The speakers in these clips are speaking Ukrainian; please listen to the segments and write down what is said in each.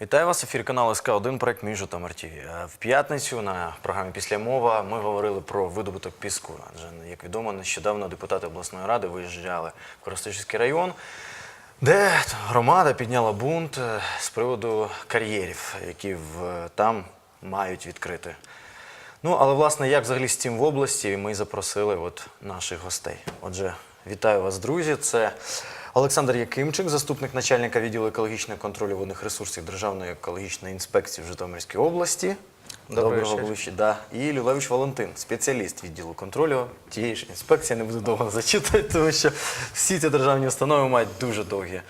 Вітаю вас, ефір каналу СК1, проект Між Житомир ТВ. Е, В п'ятницю на програмі Після мова ми говорили про видобуток піску. Адже, як відомо, нещодавно депутати обласної ради виїжджали в Коростишівський район, де громада підняла бунт е, з приводу кар'єрів, які в, там мають відкрити. Ну, але власне, як взагалі з цим в області, ми запросили от наших гостей. Отже, вітаю вас, друзі. Це Олександр Якимчик, заступник начальника відділу екологічного контролю водних ресурсів Державної екологічної інспекції в Житомирській області. Доброго ближче, да. І Люлевич Валентин, спеціаліст відділу контролю тієї ж інспекції. Не буду довго зачитувати, тому що всі ці державні установи мають дуже довгі.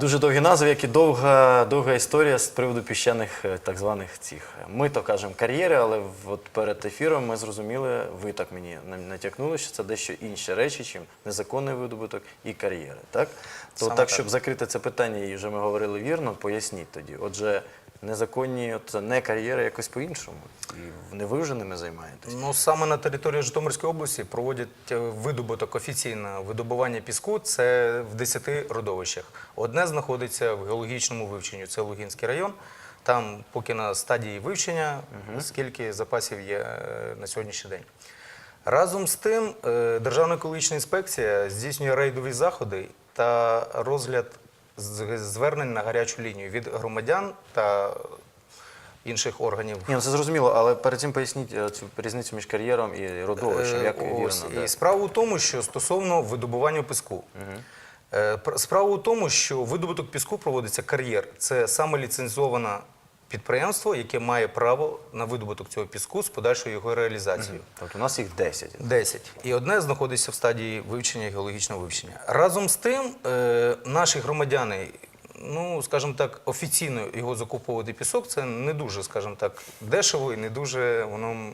Дуже довгі назви, як і довга, довга історія з приводу піщаних е, так званих цих. Ми то кажемо кар'єри, але от перед ефіром ми зрозуміли, ви так мені на- натякнули, що це дещо інші речі, чим незаконний видобуток і кар'єри. Так? То Саме так, так. щоб закрити це питання, і вже ми говорили вірно, поясніть тоді. Отже, незаконні, от, не кар'єри якось по-іншому. І не ви вже ними займаєтесь. Ну саме на території Житомирської області проводять е, видобуток офіційно видобування піску. Це в 10 родовищах. Одне знаходиться в геологічному вивченні. Це Лугінський район. Там поки на стадії вивчення, скільки запасів є е, на сьогоднішній день. Разом з тим, е, Державна екологічна інспекція здійснює рейдові заходи та розгляд звернень на гарячу лінію від громадян та інших органів Ні, ну це зрозуміло, але перед цим поясніть е, цю різницю між кар'єром і родовищем. Як Е, ось, вірно. і справа у тому, що стосовно видобування піску. Е, пр- Справа у тому, що видобуток піску проводиться кар'єр. Це саме ліцензоване підприємство, яке має право на видобуток цього піску з подальшою його реалізацією. Тобто у нас їх 10. 10. І одне знаходиться в стадії вивчення геологічного вивчення. Разом з тим, е, наші громадяни, ну скажімо так, офіційно його закуповувати пісок, це не дуже, скажімо так, дешево і не дуже воно.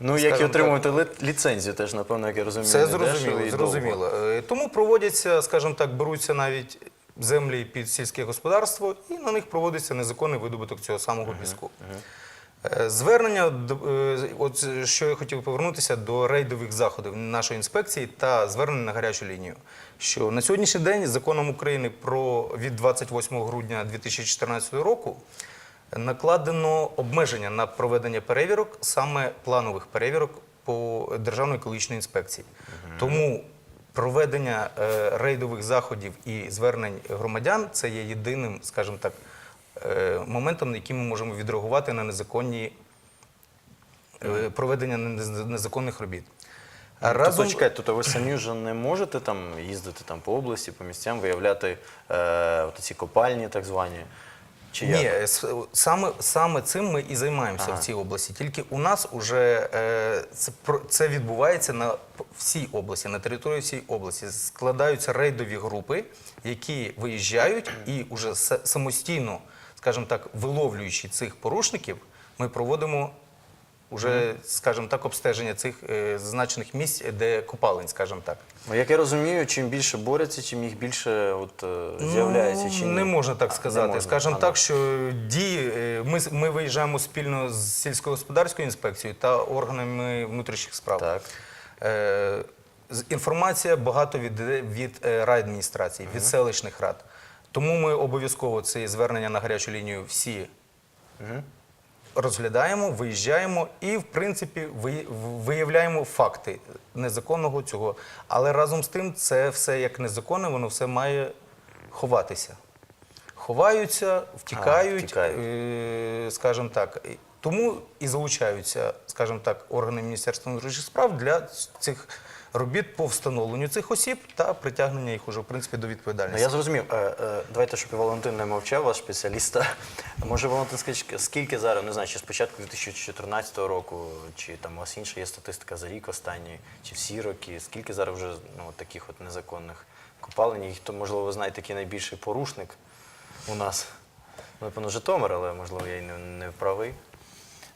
Ну, як і отримувати ліцензію, теж, напевно, як я розумію. Це зрозуміло, зрозуміло. Е, Тому проводяться, скажімо так, беруться навіть землі під сільське господарство, і на них проводиться незаконний видобуток цього самого піску. Е, Звернення, е, от що я хотів повернутися до рейдових заходів нашої інспекції та звернення на гарячу лінію. Що на сьогоднішній день законом України про від 28 грудня 2014 року накладено обмеження на проведення перевірок, саме планових перевірок по Державної екологічної інспекції. Тому проведення е, рейдових заходів і звернень громадян це є єдиним, скажімо так, е, моментом, на який ми можемо відреагувати на незаконні е, проведення незаконних робіт. А Разом... Тобто, чекайте, тобто ви самі вже не можете там їздити там по області, по місцям, виявляти е, ці копальні так звані? Чи? Ні, саме, саме цим ми і займаємося Ага. в цій області. Тільки у нас вже е, це, це відбувається на всій області, на території всієї області. Складаються рейдові групи, які виїжджають і вже самостійно, скажімо так, виловлюючи цих порушників, ми проводимо. Уже, скажімо так, обстеження цих е, зазначених місць, де копалень, скажімо так. Ну, як я розумію, чим більше борються, чим їх більше от, е, з'являється. чи Ну, не можна так сказати. можна. А, так, що дії е, ми, виїжджаємо спільно з сільськогосподарською інспекцією та органами внутрішніх справ. Так. Е, з- інформація багато від, від е, райадміністрації, від селищних рад. Тому ми обов'язково це звернення на гарячу лінію всі розглядаємо, виїжджаємо і, в принципі, ви- виявляємо факти незаконного цього. Але разом з тим, це все як незаконне, воно все має ховатися. Ховаються, втікають, втікають. е, скажімо так. Тому і залучаються, скажімо так, органи Міністерства внутрішніх справ для цих робіт по встановленню цих осіб та притягнення їх уже в принципі до Ну, відповідальності. я зрозумів. Е, е, Давайте, щоб Валентин не мовчав, ваш спеціаліст. Може, Валентин, скажіть, скільки зараз, не знаю, чи з початку 2014 року, чи там у вас інша є статистика за рік останній, чи всі роки, скільки зараз вже ну, таких от незаконних копалень, і хто, можливо, ви знаєте, який найбільший порушник у нас? Ну, Напевно, Житомир, але можливо я й не, не правий.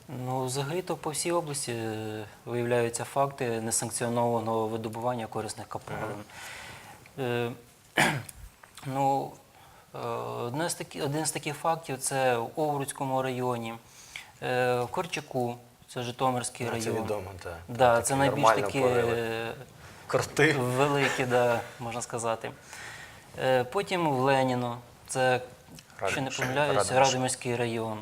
Ну, взагалі-то по всій області е, виявляються факти несанкціонованого видобування корисних копалин. Е, ну, е, одне з такі, один з таких фактів це в Овруцькому районі, е, в Корчаку, це Житомирський Ну, це район. відомо, так. Да, це найбільш такі е, Корти. великі, да, можна сказати. Е, Потім в Леніно, це Якщо не помиляюся, Радомиш. Радомирський район.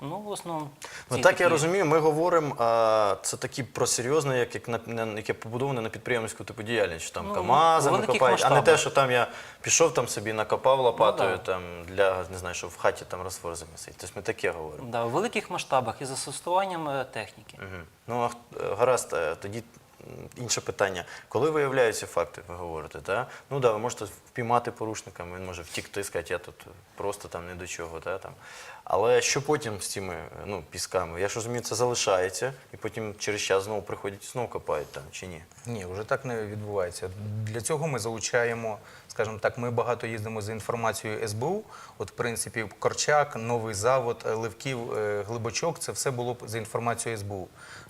Ну, в основному. Ну так я розумію, ми говоримо, а, це такі про серйозне, як, як на, яке побудоване на підприємницьку типу діяльність, що там Ну, КАМАЗами копають, а не те, що там я пішов там собі накопав лопатою Ну, да. там для не знаю, що в хаті там розфор замісить. Тобто ми таке говоримо. Да, в великих масштабах і застосуванням е, техніки. Мгм. Ну а е, гаразд, е, тоді інше питання. Коли виявляються факти, ви говорите, та? ну да, ви можете впіймати порушника, він може втікти, сказати, я тут просто там не до чого. Та, там. Але що потім з цими ну, пісками? Я ж розумію, це залишається, і потім через час знову приходять і знову копають там, чи ні? Ні, вже так не відбувається. Для цього ми залучаємо, скажімо так, ми багато їздимо за інформацією СБУ. От, в принципі, Корчак, Новий Завод, Левків, е, Глибочок це все було за інформацією СБУ.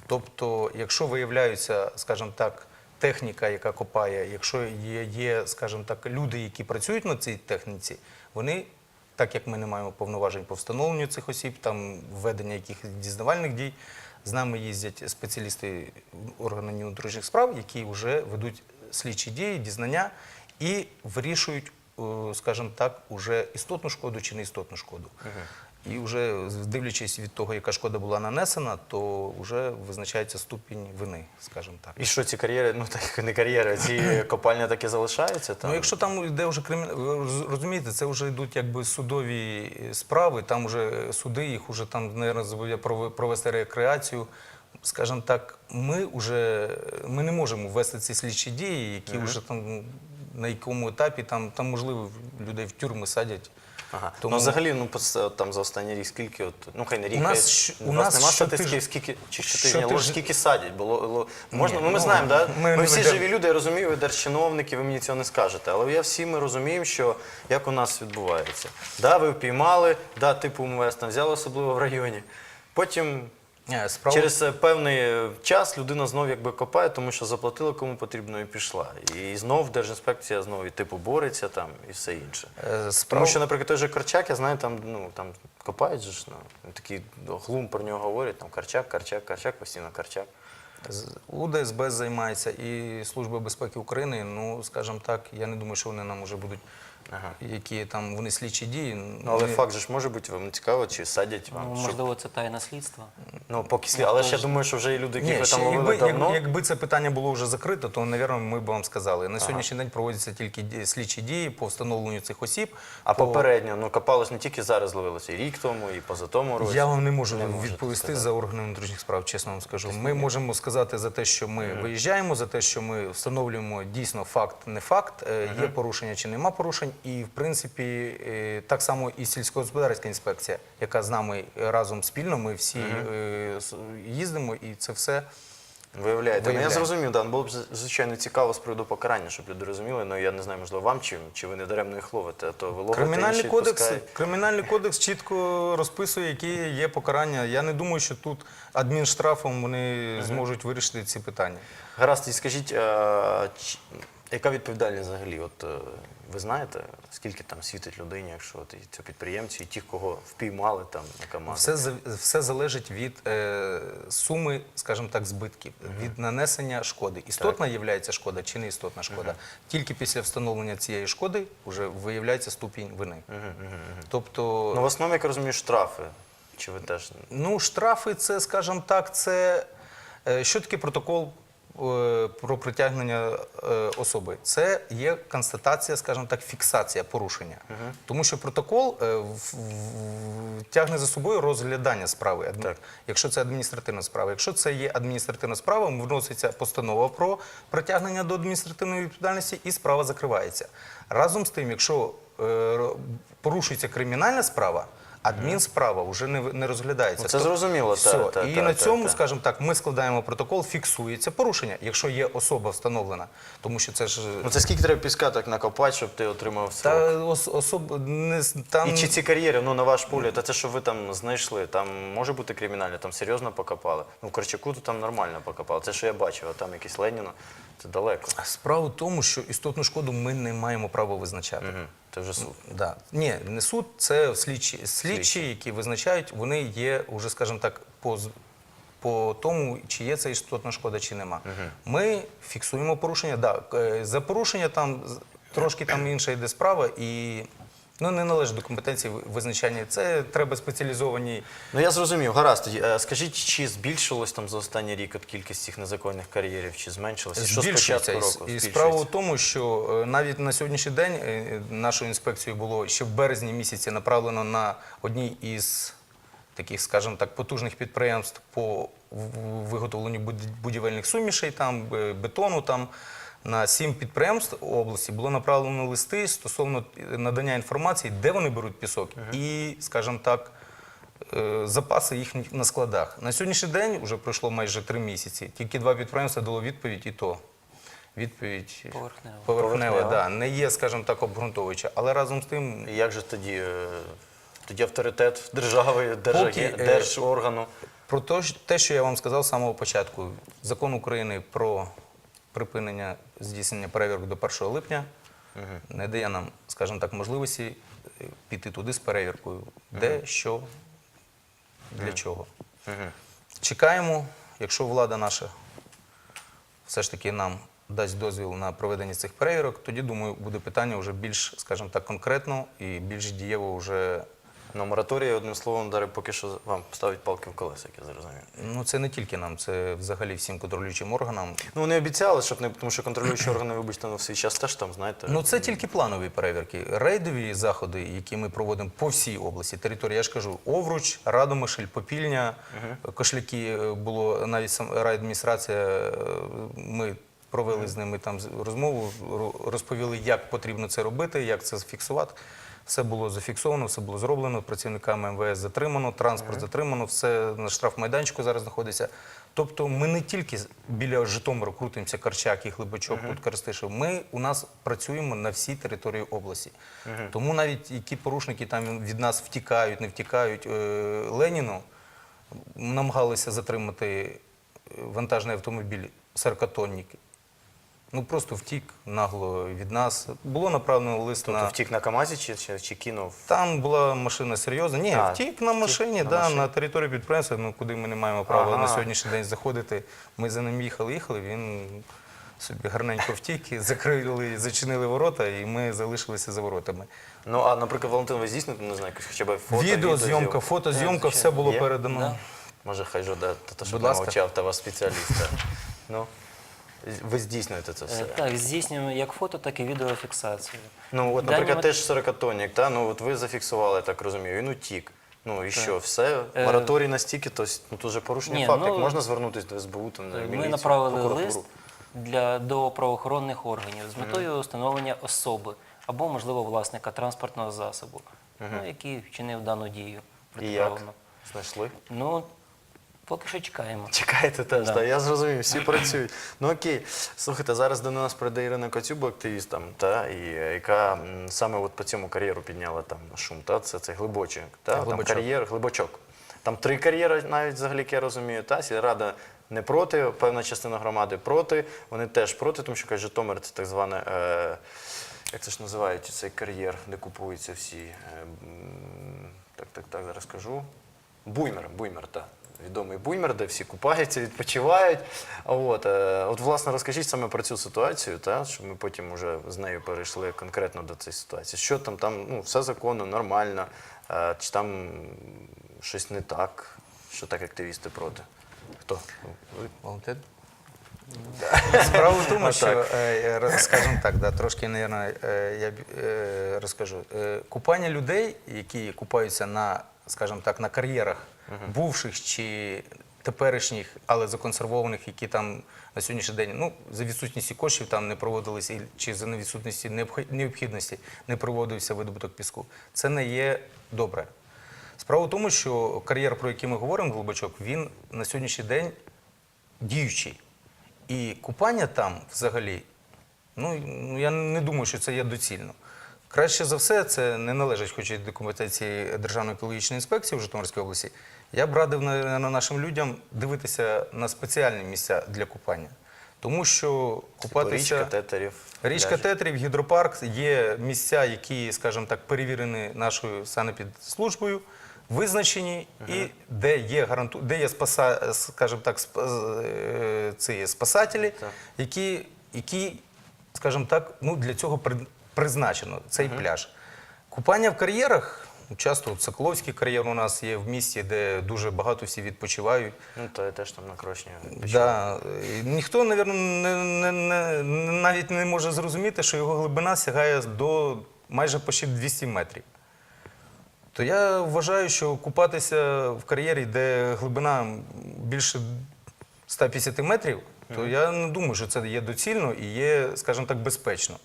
Тобто, якщо виявляються, скажімо так, техніка, яка копає, якщо є, є скажімо так, люди, які працюють на цій техніці, вони. Так як ми не маємо повноважень по встановленню цих осіб, там введення якихось дізнавальних дій, з нами їздять спеціалісти органів внутрішніх справ, які вже ведуть слідчі дії, дізнання і вирішують, е, скажімо так, уже істотну шкоду чи не істотну шкоду. І вже дивлячись від того, яка шкода була нанесена, то вже визначається ступінь вини, скажімо так. І що ці кар'єри, ну так не кар'єри, ці копальня таки залишаються? Там? Ну, якщо там йде вже кримінал, розумієте, це вже йдуть якби судові е, справи, там вже суди, їх вже там не зобов'язані провести рекреацію. Скажімо так, ми вже ми не можемо ввести ці слідчі дії, які вже там на якому етапі там, там можливо людей в тюрми садять. Ага. Тому- Ну, взагалі, ну там за останній рік скільки, от, ну хай не рік, У нас у нас нема статистики, скільки чи щотижня, щотижня- скільки садять, Було, ло- ло- можна, Ні, ну ми ну, знаємо, да? ми ми, всі живі люди, я розумію, ви держчиновники, ви мені цього не скажете, але я всі ми розуміємо, що як у нас відбувається. Да, ви впіймали, да, типу МВС там взяли особливо в районі. Потім справа- через е, певний е, час людина знов якби копає, тому що заплатила кому потрібно і пішла. І знов Держінспекція знов і типу бореться там і все інше. Е, справа- Тому що, наприклад, той же Корчак, я знаю, там, ну, там копають же ж, ну, такі глум про нього говорять, там Корчак, Корчак, Корчак, постійно Корчак. УДСБ займається і Служба безпеки України. Ну, скажімо так, я не думаю, що вони нам вже будуть, Ага. які там вони слідчі дії. Ну, але Вони- факт же ж може бути, вам цікаво, чи садять вам. Ну, щоб- можливо, це тайне слідство. Ну, поки слід. Але ж я думаю, що вже є люди, яких Ні, ви ще, там ловили якби, давно. як- якби це питання було вже закрито, то, мабуть, ми б вам сказали. На сьогоднішній день проводяться тільки ді- слідчі дії по встановленню цих осіб. А по- попередньо, ну копалось не тільки зараз ловилося, і рік тому, і позатому році. Я вам не можу Не можете відповісти сказати. за органи внутрішніх справ, чесно вам скажу. Ми можемо сказати за те, що ми виїжджаємо, за те, що ми встановлюємо дійсно факт, не факт, е, є порушення чи нема порушень. І в принципі, е, так само і сільськогосподарська інспекція, яка з нами разом спільно, ми всі е, їздимо, і це все. Виявляєте. Ну, я зрозумів, да. було б звичайно цікаво з приводу покарання, щоб люди розуміли. Ну я не знаю, можливо, вам чи, чи ви не даремно їх ловите, а то ви ловите Кримінальний інші кодекс, кримінальний кодекс чітко розписує, які є покарання. Я не думаю, що тут адмінштрафом вони зможуть вирішити ці питання. Гаразд, і скажіть, а, яка відповідальність взагалі? От е, ви знаєте, скільки там світить людині, якщо от, і це підприємці, і ті, кого впіймали там на КАМАЗ? Все, все залежить від е, суми, скажімо так, збитків, від нанесення шкоди. Істотна є шкода чи не істотна шкода. Тільки після встановлення цієї шкоди вже виявляється ступінь вини. Тобто, Ну, в основному, як розумію, штрафи. Чи ви теж Ну, штрафи це, скажімо так, це е, що таке протокол про притягнення е, особи? Це є констатація, скажімо так, фіксація порушення. Тому що протокол е, тягне за собою розглядання справи, Так. якщо це адміністративна справа. Якщо це є адміністративна справа, вноситься постанова про притягнення до адміністративної відповідальності і справа закривається. Разом з тим, якщо е, порушується кримінальна справа, адмінсправа вже не, не розглядається. Ну, це зрозуміло, Все. та, та, і та, на та, цьому, та. скажімо так, ми складаємо протокол, фіксується порушення, якщо є особа встановлена. Тому що це ж Ну це скільки треба піска так накопати, щоб ти отримав срок? та ос, особ не там І чи ці кар'єри, ну на ваш погляд, а це що ви там знайшли, там може бути кримінальне, там серйозно покопали. Ну в Корчаку то там нормально покопали. Це що я бачив, а там якийсь Леніно, це далеко. справа в тому, що істотну шкоду ми не маємо права визначати. Мгм. Це вже суд. Да. Ні, не суд, це слідчі. Слідчі, які визначають, вони є уже, скажімо так, по, по тому, чи є це істотна шкода, чи нема. Ми фіксуємо порушення. Да, е, за порушення там трошки там інша йде справа, і Ну, не належить до компетенції визначання. Це треба спеціалізовані. Ну я зрозумів, гаразд. Е, Скажіть, чи збільшилось там за останній рік от кількість цих незаконних кар'єрів, чи зменшилося? Що з початку І- року? І справа в тому, що е, навіть на сьогоднішній день е, нашою інспекцією було ще в березні місяці направлено на одній із таких, скажімо так, потужних підприємств по виготовленню будівельних сумішей, там бетону. Там на сім підприємств області було направлено листи стосовно е, надання інформації, де вони беруть пісок, і, скажімо так, е, запаси їхні на складах. На сьогоднішній день вже пройшло майже три місяці. Тільки два підприємства дало відповідь, і то відповідь Поверхнева. поверхнева, да, не є, скажімо так, обґрунтовуюча. Але разом з тим Як же тоді? е, Тоді авторитет держави, держагі- Поки, держоргану. Про те, те, що я вам сказав з самого початку, закон України про припинення здійснення перевірок до 1 липня не дає нам, скажімо так, можливості е, піти туди з перевіркою, де, що, для чого. Чекаємо, якщо влада наша все ж таки нам дасть дозвіл на проведення цих перевірок, тоді думаю, буде питання вже більш, скажімо так, конкретно і більш дієво вже. На мораторії, одним словом, дари поки що вам ставить палки в колеса, як я зрозумів. Ну це не тільки нам, це взагалі всім контролюючим органам. Ну, вони обіцяли, щоб не тому, що контролюючі органи, вибачте, на в свій час теж там, знаєте. Ну це тільки планові перевірки. Рейдові заходи, які ми проводимо по всій області, території, я ж кажу, Овруч, Радомишль, Попільня, Кошляки е, було навіть сам райадміністрація. е, Ми провели з ними там розмову, розповіли, як потрібно це робити, як це зафіксувати. Все було зафіксовано, все було зроблено. Працівниками МВС затримано, транспорт затримано, все на штрафмайданчику зараз знаходиться. Тобто ми не тільки біля Житомира крутимося, Карчак і Глибочок, тут Коростишев. Ми у нас працюємо на всій території області. Тому навіть які порушники там від нас втікають, не втікають. Е, Леніну намагалися затримати е, вантажний автомобіль 40-тонник. Ну просто втік нагло від нас. Було направлено лист Тобто на втік на КАМАЗі чи, чи, чи кинув? там була машина серйозна. Ні, А, втік на машині, на да, машині. на територію підприємства, ну куди ми не маємо права Ага. на сьогоднішній день заходити. Ми за ним їхали, їхали. Він собі гарненько втік, і закрили, зачинили ворота, і ми залишилися за воротами. Ну, а, наприклад, Валентин, ви здійсните, не знаю, хоча б фото, Відеозйомка, фотозйомка, все було Є? передано. Да. Може, хай же да, та, щоб Будь ласка. навчав та вас спеціаліста. ну, ви здійснюєте це все. Е, Так, здійснюємо як фото, так і відеофіксацію. Ну, от, Дані наприклад, мат- теж 40-тонник, та? ну, от ви зафіксували, я так розумію, він утік. Ну і що, все, Е, мораторій настільки, то ну, тут же порушення ні, факту. ну, Як можна звернутися до СБУ, там, на Ми направили прокуратуру? лист для, до правоохоронних органів з метою встановлення особи або, можливо, власника транспортного засобу, ну, який вчинив дану дію І як? протиправно. Знайшли? Ну, поки що чекаємо. Чекаєте теж, Да. так, я зрозумів, всі працюють. Ну окей, слухайте, зараз до нас прийде Ірина Коцюб, активіст, там, та, і, е, яка м, саме от по цьому кар'єру підняла там шум. Та, це цей глибочок. Та, там Глибочок. кар'єр, глибочок. Там три кар'єри навіть взагалі, як я розумію. Та, сільрада не проти, певна частина громади проти. Вони теж проти, тому що каже, Житомир це так зване. Е, як це ж називають цей кар'єр, де купуються всі. Е, м, так, так, так, зараз скажу. Буймер, буймер, так. Відомий буймер, де всі купаються, відпочивають. От, е, от, власне, розкажіть саме про цю ситуацію, та, щоб ми потім вже з нею перейшли конкретно до цієї ситуації. Що там, там ну, все законно, нормально, е, чи там щось не так, що так активісти проти? Хто? Ви? Валентин? Справа в тому, що, е, скажімо так, да, трошки, наверное, е, я розкажу. Купання людей, які купаються на, скажімо так, на кар'єрах бувших чи теперішніх, але законсервованих, які там на сьогоднішній день, ну, за відсутністю коштів там не проводилися, чи за відсутності необхідності не проводився видобуток піску. Це не є добре. Справа в тому, що кар'єр, про який ми говоримо, Глибочок, він на сьогоднішній день діючий. І купання там взагалі, ну ну, я не думаю, що це є доцільно. Краще за все, це не належить хоч і до компетенції Державної екологічної інспекції в Житомирській області. Я б радив на, на нашим людям дивитися на спеціальні місця для купання. Тому що купатися. Річка, тетерів. Річка пляжі. Тетрів, гідропарк є місця, які, скажімо так, перевірені нашою санепідслужбою, визначені, і де є гаранту, де є спаса, скажімо так, сп- е, є спасателі, Так. які, які, скажімо так, ну для цього призначено цей пляж. Купання в кар'єрах. Часто Соколовський кар'єр у нас є в місті, де дуже багато всі відпочивають. Ну, то я теж там на Крошні. Да. Ніхто, мабуть, не, не, не, навіть не може зрозуміти, що його глибина сягає до майже почти 200 метрів. То я вважаю, що купатися в кар'єрі, де глибина більше 150 метрів, то я не думаю, що це є доцільно і є, скажімо так, безпечно.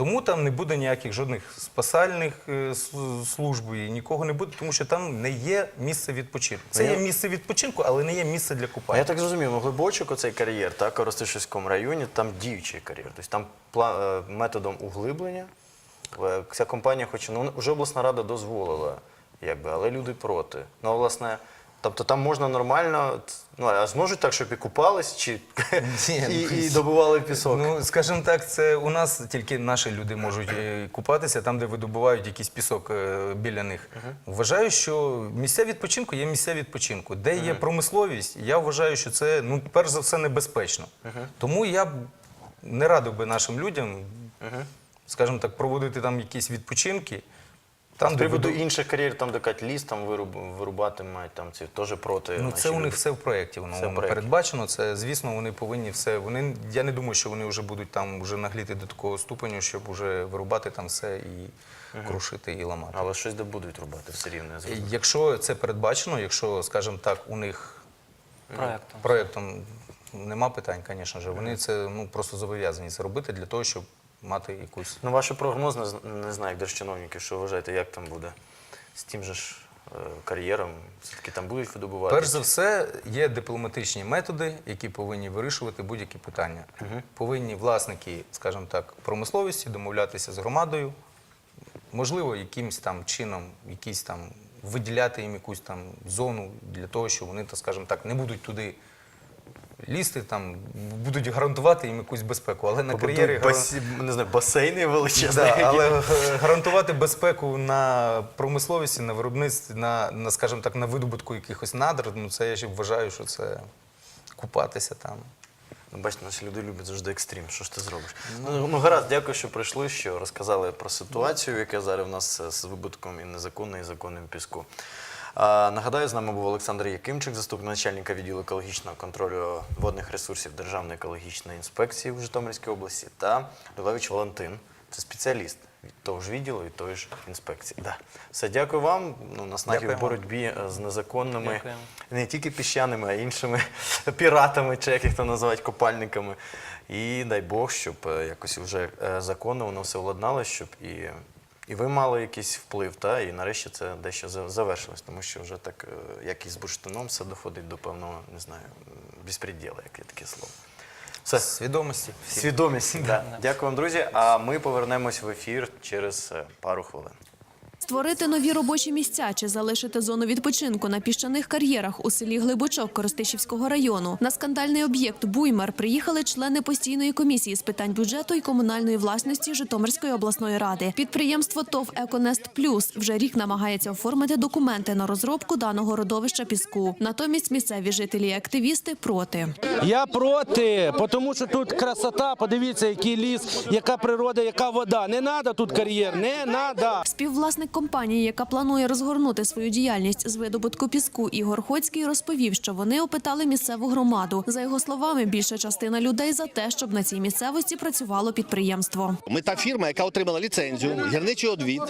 Тому там не буде ніяких жодних спасальних е, служб і нікого не буде, тому що там не є місце відпочинку. Це є місце відпочинку, але не є місце для купання. я так зрозумів, глибочок оцей кар'єр, так, у Коростишівському районі, там діючий кар'єр. Тобто там е, методом углиблення ця компанія хоче, ну вже обласна рада дозволила, якби, але люди проти. Ну, власне, тобто там можна нормально, ну а зможуть так, щоб і купались, чи Ні, і, ну, і добували пісок. Ну, скажімо так, це у нас тільки наші люди можуть е, купатися там, де видобувають якийсь пісок е, біля них. Вважаю, що місця відпочинку є місця відпочинку. Де є промисловість, я вважаю, що це ну, перш за все небезпечно. Тому я б не радив би нашим людям, скажімо так, проводити там якісь відпочинки. Там, З де приводу видо- інших кар'єрів, там де кажуть, ліс там вируб, вирубати мають, там ці теж проти. Ну, це у них люди. все в проєкті, воно, Все в проєкті. передбачено. Це, звісно, вони повинні все. Вони, я не думаю, що вони вже будуть там вже нагліти до такого ступеню, щоб вже вирубати там все і крушити, і ламати. Але щось де будуть рубати все рівно. Якщо це передбачено, якщо, скажімо так, у них проєктом нема питань, звісно ж, вони це ну, просто зобов'язані це робити для того, щоб мати якусь. Ну, ваш прогноз не, не знаю, як держчиновників, що вважаєте, як там буде з тим же ж е, кар'єром? Все-таки там будуть видобувати? Перш за все, є дипломатичні методи, які повинні вирішувати будь-які питання. Повинні власники, скажімо так, промисловості домовлятися з громадою, можливо, якимось там чином, якісь там виділяти їм якусь там зону для того, щоб вони, так скажімо так, не будуть туди лізти, там будуть гарантувати їм якусь безпеку. Але на Побудують кар'єрі басі... не знаю, басейни величезні. Да, але е, гарантувати безпеку на промисловості, на виробництві, на, на скажімо так, на видобутку якихось надр, ну це я ще вважаю, що це купатися там. Ну, бачите, наші люди люблять завжди екстрім. Що ж ти зробиш? Ну, ну гаразд, дякую, що прийшли, що розказали про ситуацію, яка зараз в нас е, з вибутком і незаконним, і законним піску. Нагадаю, з нами був Олександр Якимчик, заступник начальника відділу екологічного контролю водних ресурсів Державної екологічної інспекції в Житомирській області та Левевич Валентин. Це спеціаліст від того ж відділу, від тої ж інспекції. Да. Все, дякую вам. Ну, Дякую в боротьбі е, з незаконними Дякуємо. не тільки піщаними, а іншими піратами, чи як їх там називають копальниками. І дай Бог, щоб е, якось вже е, законно воно все владналось, щоб і, і ви мали якийсь вплив, та, і нарешті це дещо завершилось, тому що вже так, е, як і з бурштином, все доходить до певного, не знаю, безпреділа, як є таке слово. Все. Свідомості. всі. Свідомість. Да. Дякую вам, друзі. А ми повернемось в ефір через е, пару хвилин. Створити нові робочі місця чи залишити зону відпочинку на піщаних кар'єрах у селі Глибочок Коростишівського району. На скандальний об'єкт Буймар приїхали члени постійної комісії з питань бюджету і комунальної власності Житомирської обласної ради. Підприємство ТОВ Еконест Плюс вже рік намагається оформити документи на розробку даного родовища піску. Натомість місцеві жителі і активісти проти. Я проти, тому що тут красота. Подивіться, який ліс, яка природа, яка вода. Не треба тут кар'єр, не треба. Співвласник компанії, яка планує розгорнути свою діяльність з видобутку піску, Ігор Хоцький розповів, що вони опитали місцеву громаду. За його словами, більша частина людей за те, щоб на цій місцевості працювало підприємство. Ми та фірма, яка отримала ліцензію, гірничий одвід.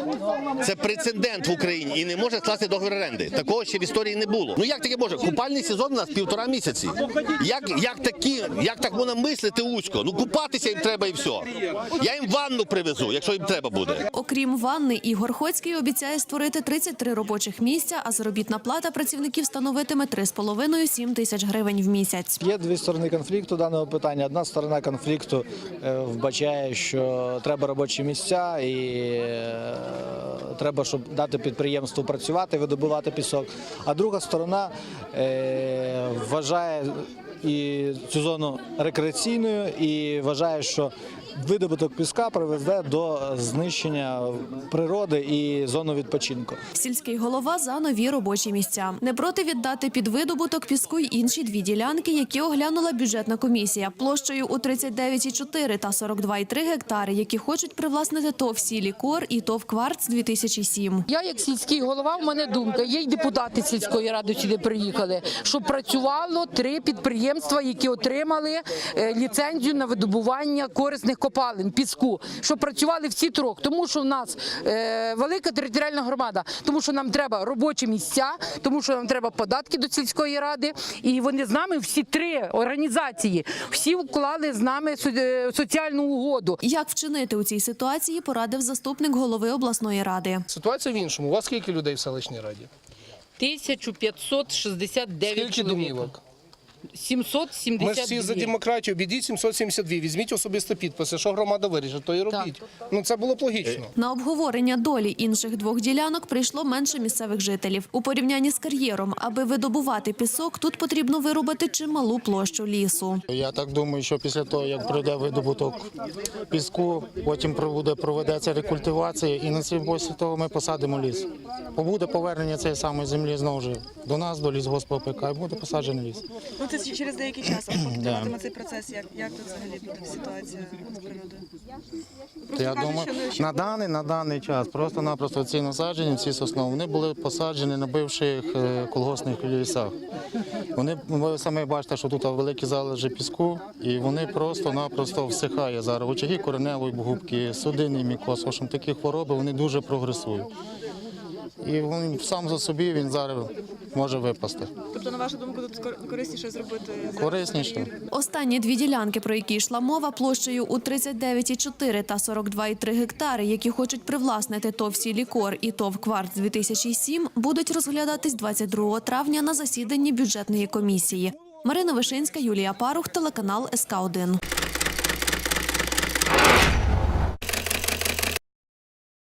Це прецедент в Україні і не може скласти договір оренди. Такого ще в історії не було. Ну як таке може? Купальний сезон у нас півтора місяці. Як, як, такі, як так можна мислити узько? Ну купатися їм треба і все. Я їм ванну привезу, якщо їм треба буде. Окрім ванни, Ігор Хоцький обіцяє створити 33 робочих місця, а заробітна плата працівників становитиме 3,5-7 тисяч гривень в місяць. Є дві сторони конфлікту даного питання. Одна сторона конфлікту е, вбачає, що треба робочі місця і е, треба, щоб дати підприємству працювати, видобувати пісок. А друга сторона е, вважає і цю зону рекреаційною і вважає, що видобуток піска приведе до знищення природи і зону відпочинку. Сільський голова за нові робочі місця. Не проти віддати під видобуток піску й інші дві ділянки, які оглянула бюджетна комісія площею у 39,4 та 42,3 гектари, які хочуть привласнити ТОВ «Сілі Кор» і ТОВ «Кварц» 2007. Я як сільський голова, в мене думка. Є й депутати сільської ради сюди приїхали, щоб працювало три підприємства, які отримали е, ліцензію на видобування корисних копалин, піску, щоб працювали всі трьох, тому що в нас е, велика територіальна громада, тому що нам треба робочі місця, тому що нам треба податки до сільської ради, і вони з нами всі три організації, всі вклали з нами е, соціальну угоду. Як вчинити у цій ситуації, порадив заступник голови обласної ради. Ситуація в іншому. У вас скільки людей в селищній раді? 1569 Скільки чоловік. домівок? 772. Ми ж всі за демократію. Обійдіть 772. Візьміть особисто підписи. Що громада вирішить, то і робіть. Ну це було б логічно. На обговорення долі інших двох ділянок прийшло менше місцевих жителів. У порівнянні з кар'єром, аби видобувати пісок, тут потрібно вирубати чималу площу лісу. Я так думаю, що після того, як пройде видобуток піску, потім буде проведеться рекультивація, і на цій після того ми посадимо ліс. Буде повернення цієї самої землі знову ж до нас, до лісгоспу ОПК, і буде посаджений ліс. Це через деякий час. А цей процес, як, як тут взагалі буде ситуація з природою? Просто Я кажуть, думаю, що, ну, що на даний на даний час просто-напросто ці насадження, ці сосни, вони були посаджені на бивших е, колгоспних лісах. Вони ви самі бачите, що тут великі залежі піску, і вони просто-напросто всихає зараз. Очаги кореневої губки, судинний мікоз, в общем, такі хвороби вони дуже прогресують. І він сам за собі він зараз може випасти. Тобто, на вашу думку, тут корисніше зробити Корисніше. Останні дві ділянки, про які йшла мова, площею у 39,4 та 42,3 гектари, які хочуть привласнити ТОВ «Сілі Кор» і ТОВ «Кварц» 2007, будуть розглядатись 22 травня на засіданні бюджетної комісії. Марина Вишинська, Юлія Парух, телеканал СК 1